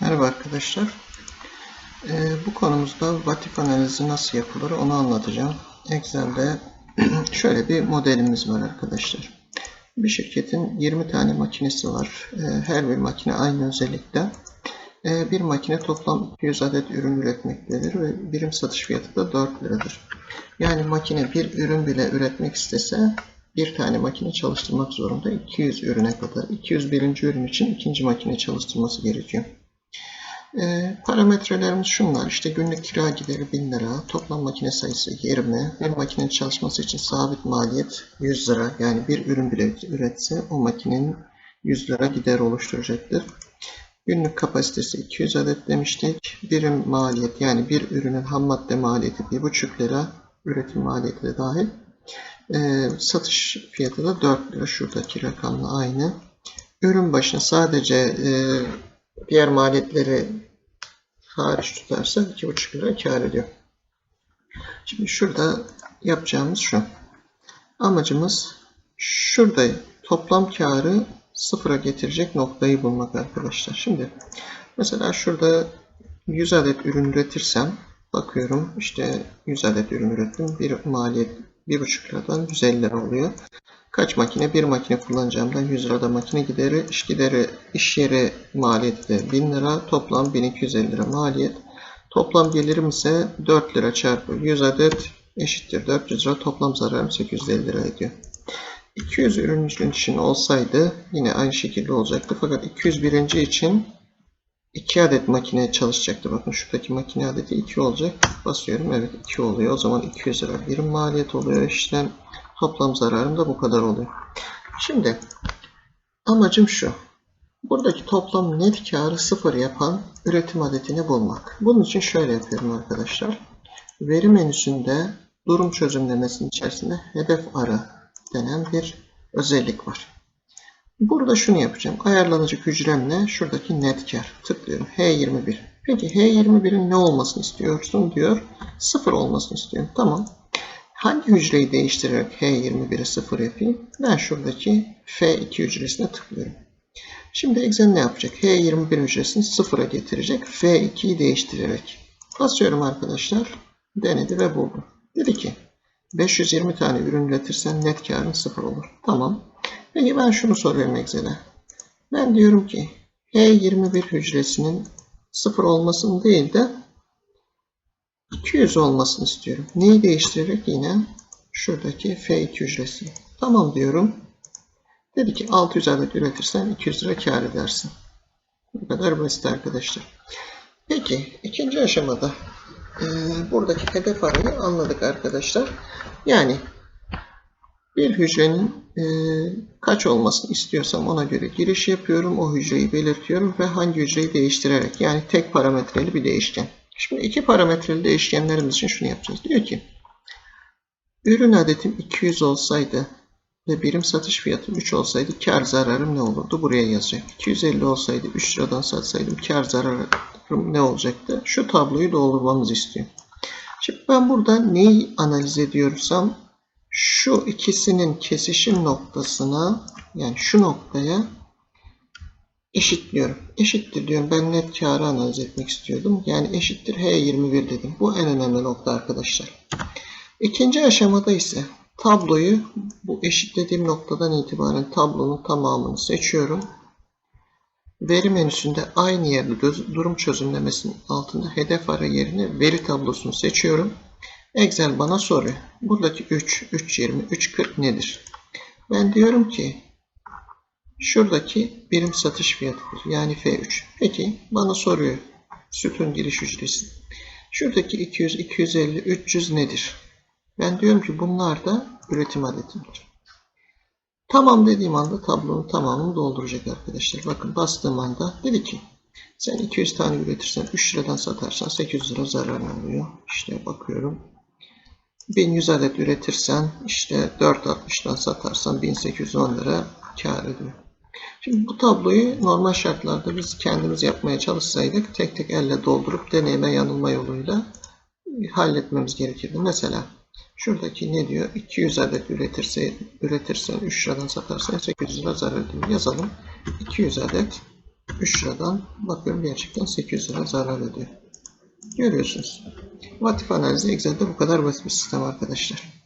Merhaba arkadaşlar. Ee, bu konumuzda vatif analizi nasıl yapılır onu anlatacağım. Excel'de şöyle bir modelimiz var arkadaşlar. Bir şirketin 20 tane makinesi var. Ee, her bir makine aynı özellikte. Ee, bir makine toplam 200 adet ürün üretmektedir ve birim satış fiyatı da 4 liradır. Yani makine bir ürün bile üretmek istese bir tane makine çalıştırmak zorunda 200 ürüne kadar. 201. ürün için ikinci makine çalıştırması gerekiyor. E, parametrelerimiz şunlar. İşte günlük kira gideri 1000 lira, toplam makine sayısı 20, bir makinenin çalışması için sabit maliyet 100 lira. Yani bir ürün bile üretse o makinenin 100 lira gider oluşturacaktır. Günlük kapasitesi 200 adet demiştik. Birim maliyet yani bir ürünün ham madde maliyeti 1,5 lira. Üretim maliyeti de dahil. E, satış fiyatı da 4 lira. Şuradaki rakamla aynı. Ürün başına sadece e, diğer maliyetleri hariç tutarsa 2,5 lira kar ediyor. Şimdi şurada yapacağımız şu. Amacımız şurada toplam karı sıfıra getirecek noktayı bulmak arkadaşlar. Şimdi mesela şurada 100 adet ürün üretirsem bakıyorum işte 100 adet ürün ürettim. Bir maliyet 1,5 liradan 150 lira oluyor. Kaç makine? Bir makine kullanacağımdan 100 lirada makine gideri, iş gideri, iş yeri maliyeti de 1000 lira, toplam 1250 lira maliyet. Toplam gelirim ise 4 lira çarpı 100 adet eşittir 400 lira, toplam zararım 850 lira ediyor. 200 ürün için olsaydı yine aynı şekilde olacaktı. Fakat 201. için 2 adet makine çalışacaktı. Bakın şuradaki makine adeti 2 olacak. Basıyorum. Evet 2 oluyor. O zaman 200 lira birim maliyet oluyor. İşlem Toplam zararım da bu kadar oluyor. Şimdi amacım şu. Buradaki toplam net karı sıfır yapan üretim adetini bulmak. Bunun için şöyle yapıyorum arkadaşlar. Veri menüsünde durum çözümlemesinin içerisinde hedef ara denen bir özellik var. Burada şunu yapacağım. Ayarlanıcı hücremle şuradaki net kar tıklıyorum. H21. Peki H21'in ne olmasını istiyorsun diyor. Sıfır olmasını istiyorum. Tamam. Hangi hücreyi değiştirerek H21'i 0 yapayım? Ben şuradaki F2 hücresine tıklıyorum. Şimdi Excel ne yapacak? H21 hücresini 0'a getirecek. F2'yi değiştirerek. Basıyorum arkadaşlar. Denedi ve buldu. Dedi ki 520 tane ürün üretirsen net karın 0 olur. Tamam. Peki ben şunu soruyorum Excel'e. Ben diyorum ki H21 hücresinin 0 olmasını değil de 200 olmasını istiyorum. Neyi değiştirerek yine şuradaki F2 hücresi. Tamam diyorum. Dedi ki 600 adet üretirsen 200 lira kar edersin. Bu kadar basit arkadaşlar. Peki ikinci aşamada e, buradaki hedef arayı anladık arkadaşlar. Yani bir hücrenin e, kaç olmasını istiyorsam ona göre giriş yapıyorum. O hücreyi belirtiyorum ve hangi hücreyi değiştirerek yani tek parametreli bir değişken. Şimdi iki parametreli değişkenlerimiz için şunu yapacağız. Diyor ki ürün adetim 200 olsaydı ve birim satış fiyatım 3 olsaydı kar zararım ne olurdu? Buraya yazacak. 250 olsaydı 3 liradan satsaydım kar zararım ne olacaktı? Şu tabloyu doldurmamızı istiyor. Şimdi ben burada neyi analiz ediyorsam şu ikisinin kesişim noktasına yani şu noktaya eşitliyorum. Eşittir diyorum. Ben net karı analiz etmek istiyordum. Yani eşittir H21 dedim. Bu en önemli nokta arkadaşlar. İkinci aşamada ise tabloyu bu eşitlediğim noktadan itibaren tablonun tamamını seçiyorum. Veri menüsünde aynı yerde durum çözümlemesinin altında hedef ara yerine veri tablosunu seçiyorum. Excel bana soruyor. Buradaki 3, 320, 340 nedir? Ben diyorum ki Şuradaki birim satış fiyatıdır. Yani F3. Peki bana soruyor. Sütun giriş ücreti. Şuradaki 200, 250, 300 nedir? Ben diyorum ki bunlar da üretim adetidir. Tamam dediğim anda tablonun tamamını dolduracak arkadaşlar. Bakın bastığım anda dedi ki sen 200 tane üretirsen 3 liradan satarsan 800 lira zarar oluyor. İşte bakıyorum. 1100 adet üretirsen işte 4.60'dan satarsan 1810 lira kar ediyor. Şimdi bu tabloyu normal şartlarda biz kendimiz yapmaya çalışsaydık tek tek elle doldurup deneyime yanılma yoluyla halletmemiz gerekirdi. Mesela şuradaki ne diyor? 200 adet üretirse, üretirsen 3 liradan satarsan 800 lira zarar ediyor. Yazalım. 200 adet 3 liradan bakıyorum gerçekten 800 lira zarar ediyor. Görüyorsunuz. Vatif analizi Excel'de bu kadar basit bir sistem arkadaşlar.